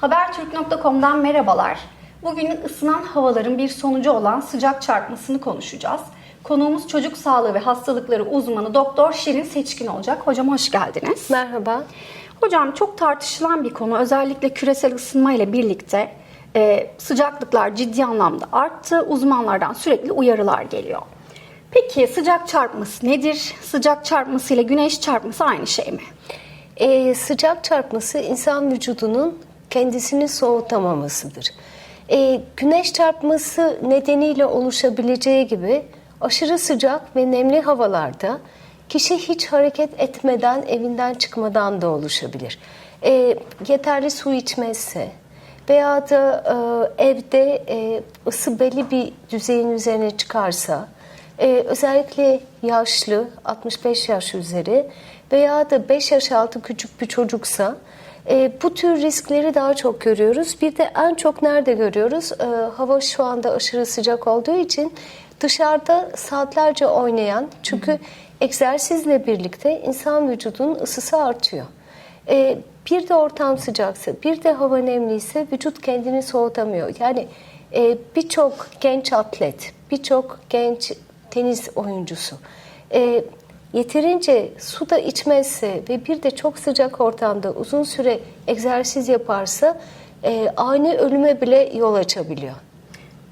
Habertürk.com'dan merhabalar. Bugün ısınan havaların bir sonucu olan sıcak çarpmasını konuşacağız. Konuğumuz çocuk sağlığı ve hastalıkları uzmanı Doktor Şirin Seçkin olacak. Hocam hoş geldiniz. Merhaba. Hocam çok tartışılan bir konu. Özellikle küresel ısınma ile birlikte e, sıcaklıklar ciddi anlamda arttı. Uzmanlardan sürekli uyarılar geliyor. Peki sıcak çarpması nedir? Sıcak çarpması ile güneş çarpması aynı şey mi? Ee, sıcak çarpması insan vücudunun kendisini soğutamamasıdır. Ee, güneş çarpması nedeniyle oluşabileceği gibi aşırı sıcak ve nemli havalarda kişi hiç hareket etmeden evinden çıkmadan da oluşabilir. Ee, yeterli su içmezse veya da e, evde e, ısı belli bir düzeyin üzerine çıkarsa ee, özellikle yaşlı, 65 yaş üzeri veya da 5 yaş altı küçük bir çocuksa e, bu tür riskleri daha çok görüyoruz. Bir de en çok nerede görüyoruz? Ee, hava şu anda aşırı sıcak olduğu için dışarıda saatlerce oynayan, çünkü egzersizle birlikte insan vücudunun ısısı artıyor. Ee, bir de ortam sıcaksa, bir de hava nemliyse vücut kendini soğutamıyor. Yani e, birçok genç atlet, birçok genç tenis oyuncusu e, yeterince su da içmezse ve bir de çok sıcak ortamda uzun süre egzersiz yaparsa e, ani ölüme bile yol açabiliyor.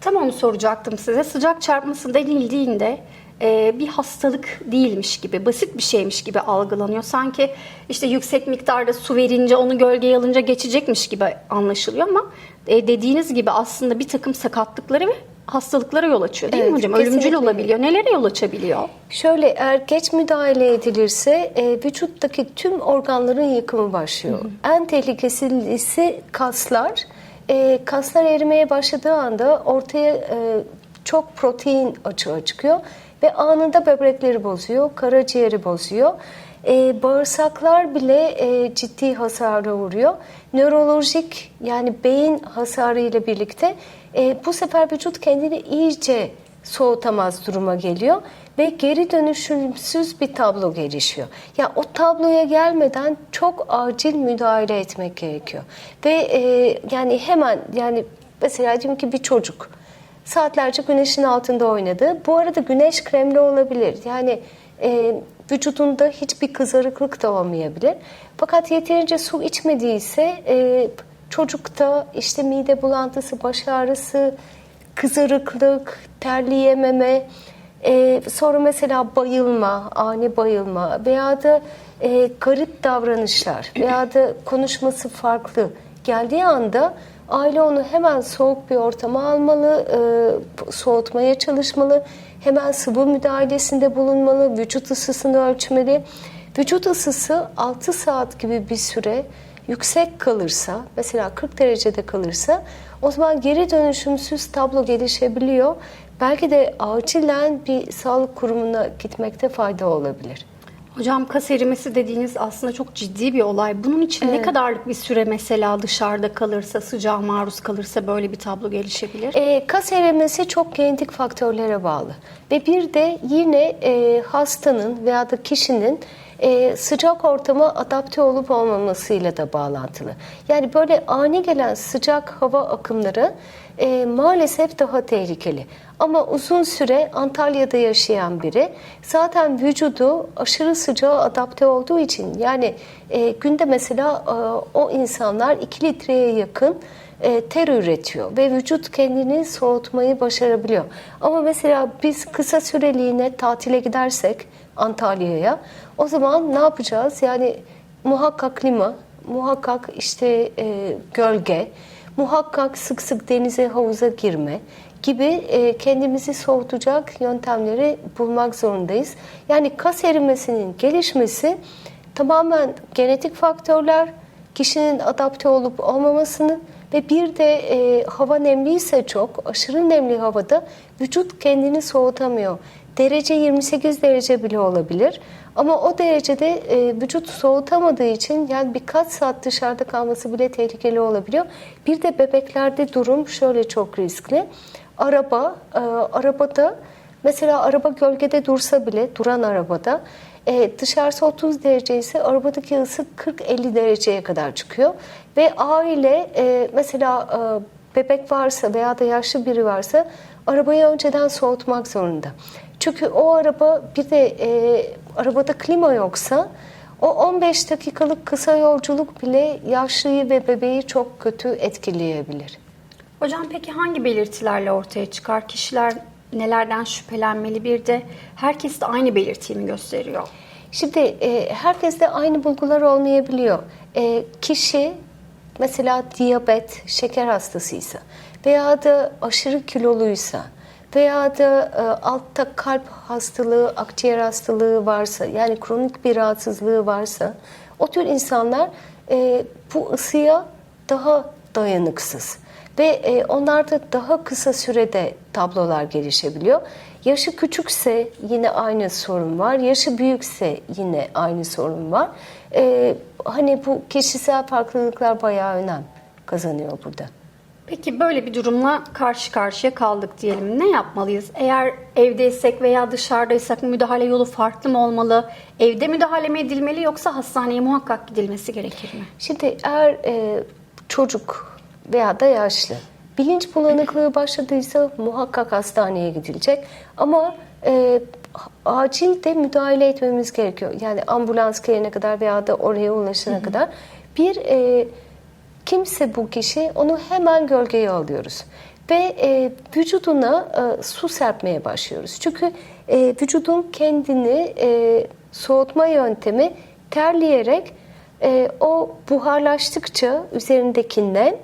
Tam onu soracaktım size. Sıcak çarpması denildiğinde e, bir hastalık değilmiş gibi, basit bir şeymiş gibi algılanıyor. Sanki işte yüksek miktarda su verince, onu gölgeye alınca geçecekmiş gibi anlaşılıyor ama e, dediğiniz gibi aslında bir takım sakatlıkları ve hastalıklara yol açıyor değil mi Evet, hocam? Ölümcül kesinlikle. olabiliyor. Nelere yol açabiliyor? Şöyle eğer geç müdahale edilirse e, vücuttaki tüm organların yıkımı başlıyor. En tehlikelisi kaslar. E, kaslar erimeye başladığı anda ortaya e, çok protein açığa çıkıyor ve anında böbrekleri bozuyor, karaciğeri bozuyor. E, bağırsaklar bile e, ciddi hasara uğruyor. Nörolojik yani beyin hasarı ile birlikte e, bu sefer vücut kendini iyice soğutamaz duruma geliyor ve geri dönüşümsüz bir tablo gelişiyor. Ya o tabloya gelmeden çok acil müdahale etmek gerekiyor. Ve e, yani hemen yani mesela diyelim ki bir çocuk saatlerce güneşin altında oynadı. Bu arada güneş kremli olabilir. Yani e, vücudunda hiçbir kızarıklık da olmayabilir. Fakat yeterince su içmediyse e, çocukta işte mide bulantısı, baş ağrısı, kızarıklık, terleyememe, e, sonra mesela bayılma, ani bayılma veya da e, garip davranışlar veya da konuşması farklı geldiği anda aile onu hemen soğuk bir ortama almalı, e, soğutmaya çalışmalı, hemen sıvı müdahalesinde bulunmalı, vücut ısısını ölçmeli. Vücut ısısı 6 saat gibi bir süre yüksek kalırsa, mesela 40 derecede kalırsa o zaman geri dönüşümsüz tablo gelişebiliyor. Belki de acilen bir sağlık kurumuna gitmekte fayda olabilir. Hocam kas erimesi dediğiniz aslında çok ciddi bir olay. Bunun için ne kadarlık bir süre mesela dışarıda kalırsa, sıcağa maruz kalırsa böyle bir tablo gelişebilir? E, kas erimesi çok genetik faktörlere bağlı. Ve bir de yine e, hastanın veya da kişinin e, sıcak ortama adapte olup olmamasıyla da bağlantılı. Yani böyle ani gelen sıcak hava akımları e, maalesef daha tehlikeli. Ama uzun süre Antalya'da yaşayan biri zaten vücudu aşırı sıcağa adapte olduğu için yani e, günde mesela e, o insanlar 2 litreye yakın e, ter üretiyor ve vücut kendini soğutmayı başarabiliyor. Ama mesela biz kısa süreliğine tatile gidersek Antalya'ya o zaman ne yapacağız? Yani muhakkak klima, muhakkak işte e, gölge, muhakkak sık sık denize havuza girme gibi e, kendimizi soğutacak yöntemleri bulmak zorundayız. Yani kas erimesinin gelişmesi tamamen genetik faktörler, kişinin adapte olup olmamasını ve bir de e, hava nemliyse çok, aşırı nemli havada vücut kendini soğutamıyor. Derece 28 derece bile olabilir. Ama o derecede e, vücut soğutamadığı için yani birkaç saat dışarıda kalması bile tehlikeli olabiliyor. Bir de bebeklerde durum şöyle çok riskli. Araba, e, arabada mesela araba gölgede dursa bile duran arabada E, dışarısı 30 derece ise arabadaki ısı 40-50 dereceye kadar çıkıyor. Ve aile e, mesela e, bebek varsa veya da yaşlı biri varsa arabayı önceden soğutmak zorunda. Çünkü o araba bir de e, arabada klima yoksa o 15 dakikalık kısa yolculuk bile yaşlıyı ve bebeği çok kötü etkileyebilir. Hocam peki hangi belirtilerle ortaya çıkar? Kişiler nelerden şüphelenmeli? Bir de herkes de aynı belirtiyi mi gösteriyor? Şimdi e, herkeste aynı bulgular olmayabiliyor. E, kişi mesela diyabet, şeker hastasıysa veya da aşırı kiloluysa veya da e, altta kalp hastalığı, akciğer hastalığı varsa yani kronik bir rahatsızlığı varsa o tür insanlar e, bu ısıya daha dayanıksız ve e, onlarda daha kısa sürede tablolar gelişebiliyor. Yaşı küçükse yine aynı sorun var. Yaşı büyükse yine aynı sorun var. E, hani bu kişisel farklılıklar bayağı önem kazanıyor burada. Peki böyle bir durumla karşı karşıya kaldık diyelim. Ne yapmalıyız? Eğer evdeysek veya dışarıdaysak müdahale yolu farklı mı olmalı? Evde müdahale mi edilmeli yoksa hastaneye muhakkak gidilmesi gerekir mi? Şimdi eğer e, çocuk veya da yaşlı bilinç bulanıklığı başladıysa muhakkak hastaneye gidilecek. Ama e, acil de müdahale etmemiz gerekiyor. Yani ambulans gelene kadar veya da oraya ulaşana kadar bir e, kimse bu kişi onu hemen gölgeye alıyoruz. Ve e, vücuduna e, su serpmeye başlıyoruz. Çünkü e, vücudun kendini e, soğutma yöntemi terleyerek e, o buharlaştıkça üzerindekinden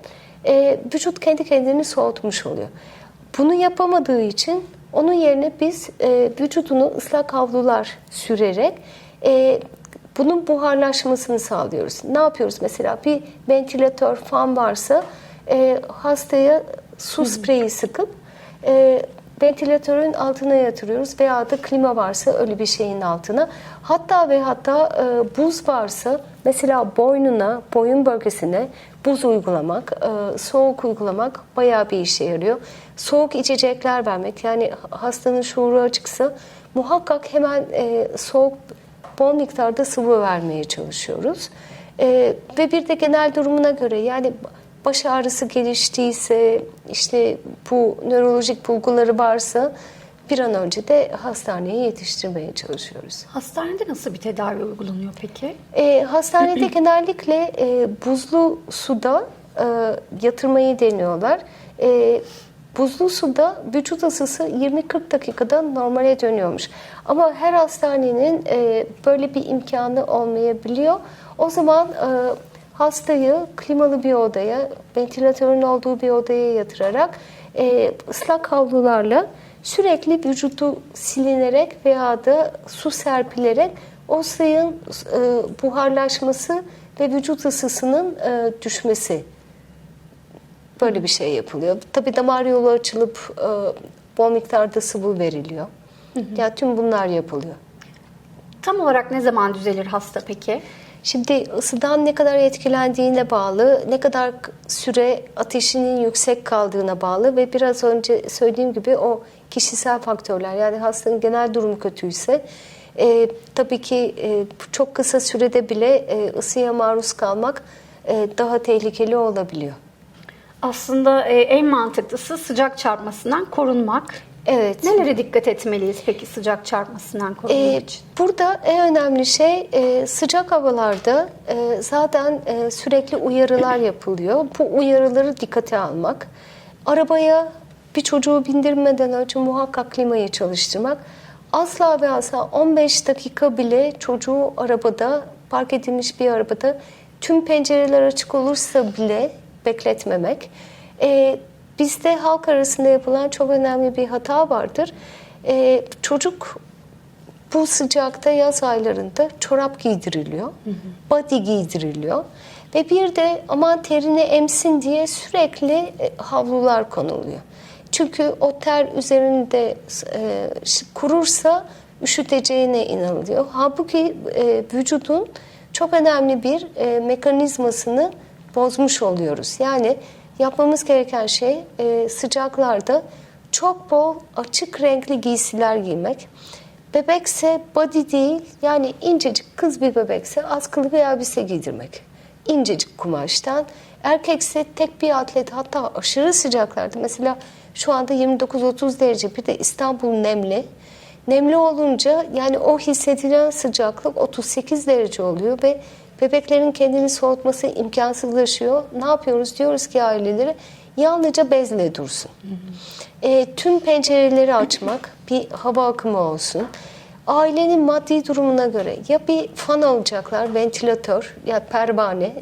e, vücut kendi kendini soğutmuş oluyor. Bunu yapamadığı için onun yerine biz e, vücudunu ıslak havlular sürerek e, bunun buharlaşmasını sağlıyoruz. Ne yapıyoruz mesela? Bir ventilatör, fan varsa e, hastaya su spreyi sıkıp e, ventilatörün altına yatırıyoruz veya da klima varsa öyle bir şeyin altına. Hatta ve hatta e, buz varsa mesela boynuna, boyun bölgesine buz uygulamak, e, soğuk uygulamak bayağı bir işe yarıyor. Soğuk içecekler vermek yani hastanın şuuru açıksa muhakkak hemen e, soğuk bol miktarda sıvı vermeye çalışıyoruz. E, ve bir de genel durumuna göre yani baş ağrısı geliştiyse, işte bu nörolojik bulguları varsa bir an önce de hastaneye yetiştirmeye çalışıyoruz. Hastanede nasıl bir tedavi uygulanıyor peki? E, hastanede genellikle e, buzlu suda e, yatırmayı deniyorlar. E, buzlu suda vücut ısısı 20-40 dakikada normale dönüyormuş. Ama her hastanenin e, böyle bir imkanı olmayabiliyor. O zaman e, hastayı klimalı bir odaya, ventilatörün olduğu bir odaya yatırarak e, ıslak havlularla sürekli vücudu silinerek veya da su serpilerek o suyun e, buharlaşması ve vücut ısısının e, düşmesi böyle bir şey yapılıyor. Tabii damar yolu açılıp e, bol miktarda sıvı veriliyor. Ya tüm bunlar yapılıyor. Tam olarak ne zaman düzelir hasta peki? Şimdi ısıdan ne kadar etkilendiğine bağlı, ne kadar süre ateşinin yüksek kaldığına bağlı ve biraz önce söylediğim gibi o kişisel faktörler yani hastanın genel durumu kötüyse e, tabii ki e, çok kısa sürede bile e, ısıya maruz kalmak e, daha tehlikeli olabiliyor. Aslında e, en mantıklısı sıcak çarpmasından korunmak. Evet. Nelere dikkat etmeliyiz peki sıcak çarpmasından korunmak Ee, için? burada en önemli şey e, sıcak havalarda e, zaten e, sürekli uyarılar yapılıyor. Bu uyarıları dikkate almak. Arabaya bir çocuğu bindirmeden önce muhakkak klimayı çalıştırmak. Asla ve asla 15 dakika bile çocuğu arabada, park edilmiş bir arabada tüm pencereler açık olursa bile bekletmemek. E, bizde halk arasında yapılan çok önemli bir hata vardır. E, çocuk bu sıcakta yaz aylarında çorap giydiriliyor, body giydiriliyor ve bir de aman terini emsin diye sürekli e, havlular konuluyor. Çünkü o ter üzerinde e, kurursa üşüteceğine inanılıyor. Halbuki e, vücudun çok önemli bir e, mekanizmasını bozmuş oluyoruz. Yani yapmamız gereken şey e, sıcaklarda çok bol açık renkli giysiler giymek. Bebekse body değil yani incecik kız bir bebekse askılı bir elbise giydirmek. İncecik kumaştan. Erkekse tek bir atlet hatta aşırı sıcaklarda mesela şu anda 29-30 derece bir de İstanbul nemli. Nemli olunca yani o hissedilen sıcaklık 38 derece oluyor ve bebeklerin kendini soğutması imkansızlaşıyor. Ne yapıyoruz? Diyoruz ki ailelere yalnızca bezle dursun. E, tüm pencereleri açmak, bir hava akımı olsun. Ailenin maddi durumuna göre ya bir fan alacaklar, ventilatör ya pervane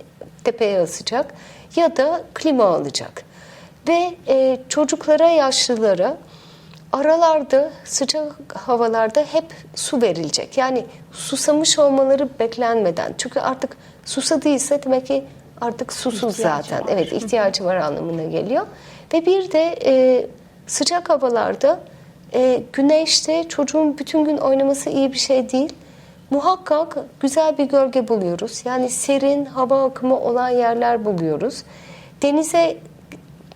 tepeye asacak ya da klima alacak. Ve e, çocuklara, yaşlılara aralarda sıcak havalarda hep su verilecek. Yani susamış olmaları beklenmeden. Çünkü artık susadıysa demek ki artık susuz İhtiyacı zaten. var. Evet ihtiyacı var anlamına geliyor. Ve bir de e, sıcak havalarda e, güneşte çocuğun bütün gün oynaması iyi bir şey değil. Muhakkak güzel bir gölge buluyoruz. Yani serin hava akımı olan yerler buluyoruz. Denize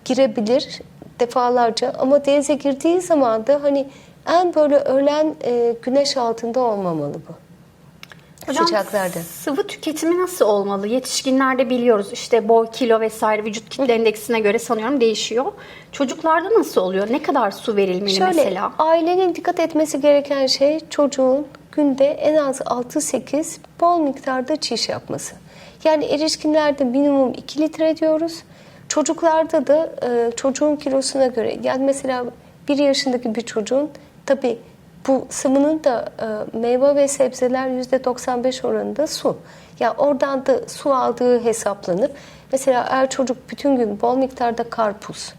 girebilir defalarca ama denize girdiği zaman da hani en böyle öğlen e, güneş altında olmamalı bu. Hocam Sıcaklarda. sıvı tüketimi nasıl olmalı? Yetişkinlerde biliyoruz işte boy, kilo vesaire vücut kitle endeksine göre sanıyorum değişiyor. Çocuklarda nasıl oluyor? Ne kadar su verilmeli Şöyle mesela? ailenin dikkat etmesi gereken şey çocuğun günde en az 6-8 bol miktarda çiş yapması. Yani erişkinlerde minimum 2 litre diyoruz. Çocuklarda da e, çocuğun kilosuna göre yani mesela 1 yaşındaki bir çocuğun tabi bu sıvının da e, meyve ve sebzeler %95 oranında su. Ya oradan da su aldığı hesaplanır. Mesela eğer çocuk bütün gün bol miktarda karpuz,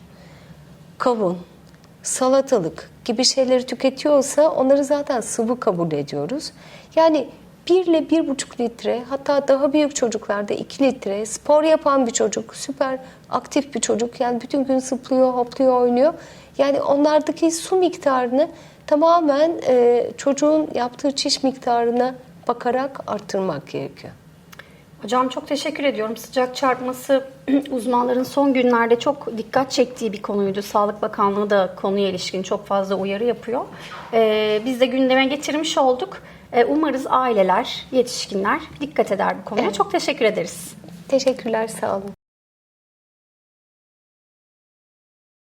kavun, salatalık gibi şeyleri tüketiyorsa onları zaten sıvı kabul ediyoruz. Yani 1 ile 1,5 litre hatta daha büyük çocuklarda 2 litre spor yapan bir çocuk, süper aktif bir çocuk yani bütün gün zıplıyor, hopluyor, oynuyor. Yani onlardaki su miktarını tamamen e, çocuğun yaptığı çiş miktarına bakarak arttırmak gerekiyor. Hocam çok teşekkür ediyorum. Sıcak çarpması uzmanların son günlerde çok dikkat çektiği bir konuydu. Sağlık Bakanlığı da konuya ilişkin çok fazla uyarı yapıyor. Ee, biz de gündeme getirmiş olduk. Ee, umarız aileler, yetişkinler dikkat eder bu konuya. Çok teşekkür ederiz. Teşekkürler, sağ olun.